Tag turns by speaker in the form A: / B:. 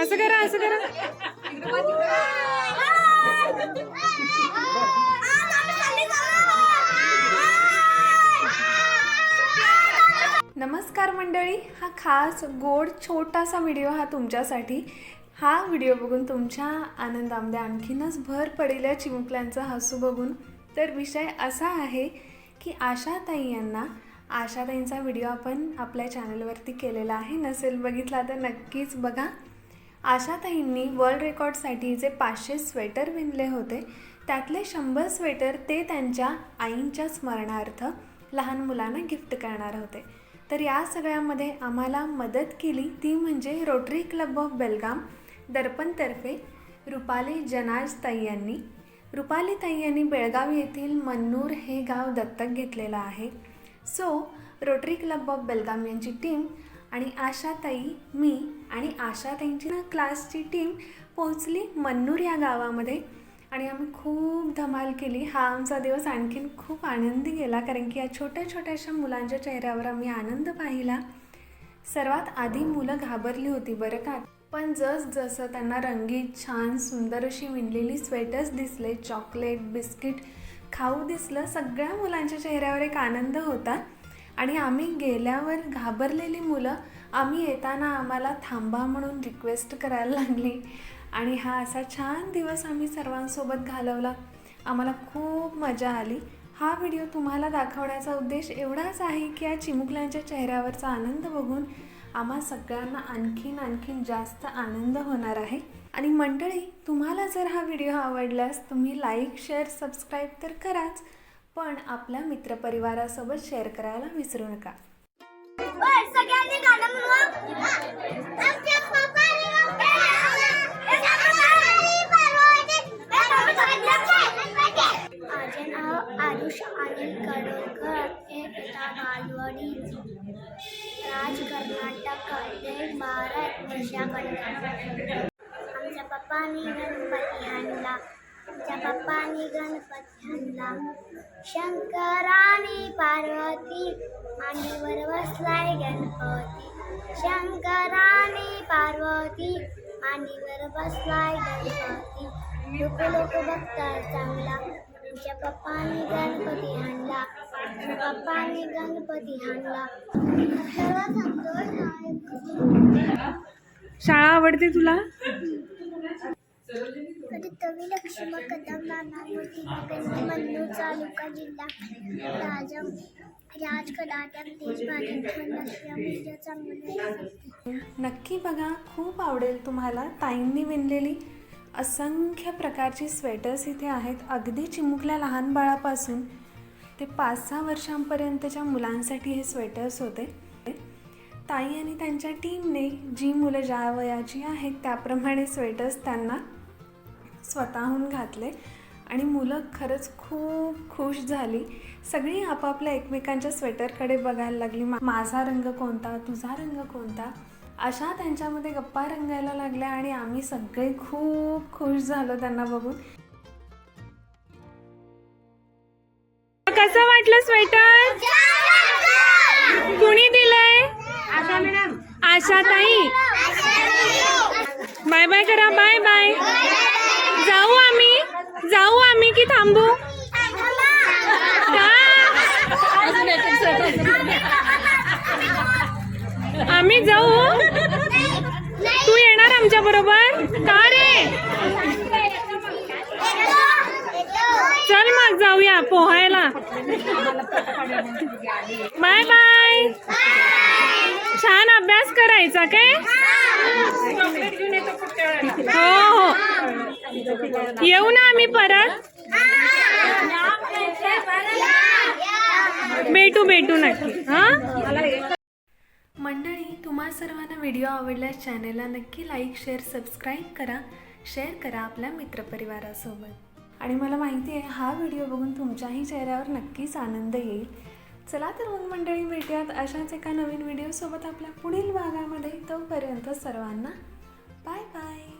A: असं करा असं करा. नमस्कार मंडळी हा खास गोड छोटासा व्हिडिओ हा तुमच्यासाठी. हा व्हिडिओ बघून तुमच्या आनंदामध्ये आणखीनच भर पडेल चिमुकल्यांचं हसू बघून तर विषय असा आहे की आशाताई यांना आशाताईंचा व्हिडिओ आपण आपल्या चॅनलवरती केलेला आहे. नसेल बघितला तर नक्कीच बघा. आशाताईंनी वर्ल्ड रेकॉर्डसाठी जे पाचशे स्वेटर विणले होते त्यातले शंभर स्वेटर ते त्यांच्या आईंच्या स्मरणार्थ लहान मुलांना गिफ्ट करणार होते. तर या सगळ्यामध्ये आम्हाला मदत केली ती म्हणजे रोटरी क्लब ऑफ बेलगाम दर्पणतर्फे रुपाली जनाज ताई यांनी. रुपाली ताई यांनी बेळगाव येथील मन्नूर हे गाव दत्तक घेतलेलं आहे. So rotary club of Belgaum यांची टीम आणि आशाताई मी आणि आशाताईंची ना क्लासची टीम पोहोचली मन्नूर या गावामध्ये. आणि आम्ही खूप धमाल केली. हा आमचा दिवस आणखीन खूप आनंदी गेला कारण की या छोट्या छोट्याशा मुलांच्या चेहऱ्यावर आम्ही आनंद पाहिला. सर्वात आधी मुलं घाबरली होती बरं का? पण जस जसं त्यांना रंगीत छान सुंदर अशी विणलेली स्वेटर्स दिसले चॉकलेट बिस्किट खाऊ दिसलं सगळ्या मुलांच्या चेहऱ्यावर एक आनंद होता. आणि आम्ही गेल्यावर घाबरलेली मुलं आम्ही येताना आम्हाला थांबा म्हणून रिक्वेस्ट करायला लागली. आणि हा असा छान दिवस आम्ही सर्वांसोबत घालवला. आम्हाला खूप मजा आली. हा व्हिडिओ तुम्हाला दाखवण्याचा उद्देश एवढाच आहे की या चिमुकल्यांच्या चेहऱ्यावरचा आनंद बघून आम्हा सगळ्यांना आणखीन आणखीन जास्त आनंद होणार आहे. आणि मंडळी तुम्हाला जर हा व्हिडिओ आवडल्यास तुम्ही लाईक शेअर सबस्क्राईब तर कराच. पण आपल्या मित्रपरिवारासोबत शेअर करायला विसरू नका.
B: माझे नाव आरुष आणि कडोकर हे पिता राज कर्नाटक देश भारत वर्षाकडे आमच्या पप्पानी गणपती आणला पप्पानी गणपती आणला शंकराने पार्वती मांडीवर बसलाय गणपती. शंकराने पार्वती मांडीवर बसलाय गणपती. लोक लोक बघतात चांगला. आमच्या पप्पानी गणपती आणला. पप्पानी गणपती आणला.
A: शाळा आवडते तुला?
B: लक्ष्मण कदम मन्नू तालुका जिल्हा राजम राज
A: नक्की बघा खूप आवडेल तुम्हाला ताईंनी विणलेली असंख्य प्रकारची स्वेटर्स इथे आहेत. अगदी चिमुकल्या लहान बाळापासून ते पाच सहा वर्षांपर्यंतच्या मुलांसाठी हे स्वेटर्स होते. ताई आणि त्यांच्या टीमने जी मुलं ज्या वयाची आहेत त्याप्रमाणे स्वेटर्स त्यांना स्वतःहून घातले. आणि मुलं खरंच खूप खुश झाली. सगळी आपापल्या एकमेकांच्या स्वेटरकडे बघायला लागली. मा- माझा रंग कोणता? तुझा रंग कोणता? अशा त्यांच्यामध्ये गप्पा रंगायला लागल्या आणि आम्ही सगळे खूप खुश झालो त्यांना बघून. कसं वाटलं स्वेटर? कुणी दिलंय? आशा ताई. बाय बाय करा बाय बाय. जाऊ आम्ही. जाऊ आम्ही की थांबू? आम्ही जाऊ. तू येणार आमच्या बरोबर? का रे? चल मग जाऊया पोहायला. Bye bye. छान अभ्यास करायचा काय? हो हो. येऊ ना आम्ही परत? भेटू भेटू नक्की. मंडळी तुम्हा सर्वांना व्हिडिओ आवडल्यास चॅनेलला नक्की लाईक शेअर सबस्क्राईब करा. शेअर करा आपल्या मित्रपरिवारासोबत. आणि मला माहिती आहे हा व्हिडिओ बघून तुमच्याही चेहऱ्यावर नक्कीच आनंद येईल. चला तर मग मंडळी भेटूयात अशाच एका नवीन व्हिडिओसोबत आपल्या पुढील भागामध्ये. तोपर्यंत सर्वांना बाय बाय.